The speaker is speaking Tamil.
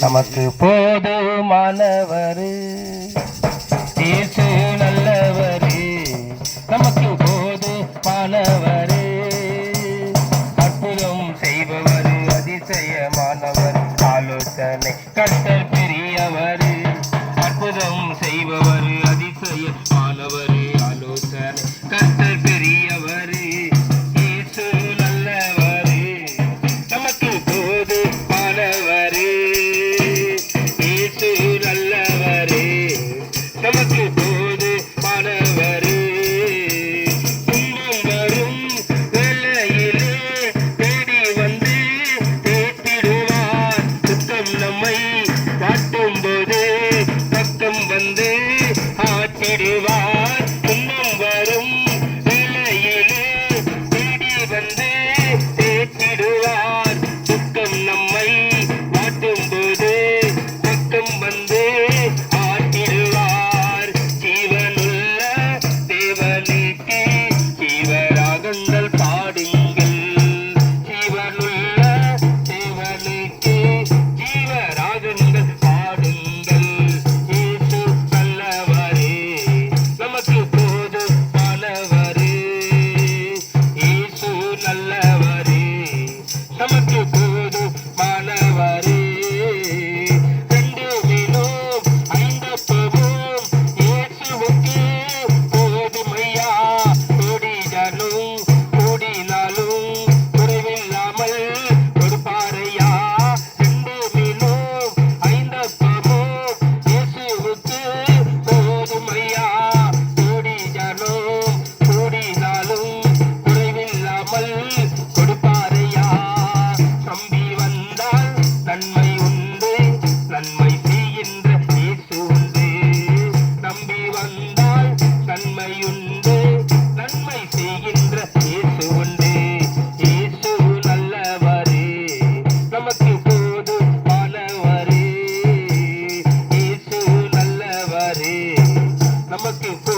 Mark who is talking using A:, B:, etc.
A: நமக்கு போதுமானவர் இயேசு நல்லவர். நமக்கு போதுமானவர் அற்புதம் செய்பவர் அதிசயமானவர். ஆலோசனை கர்த்தர் மறந்து ஆற்றிடுவார் I'm looking Namaste.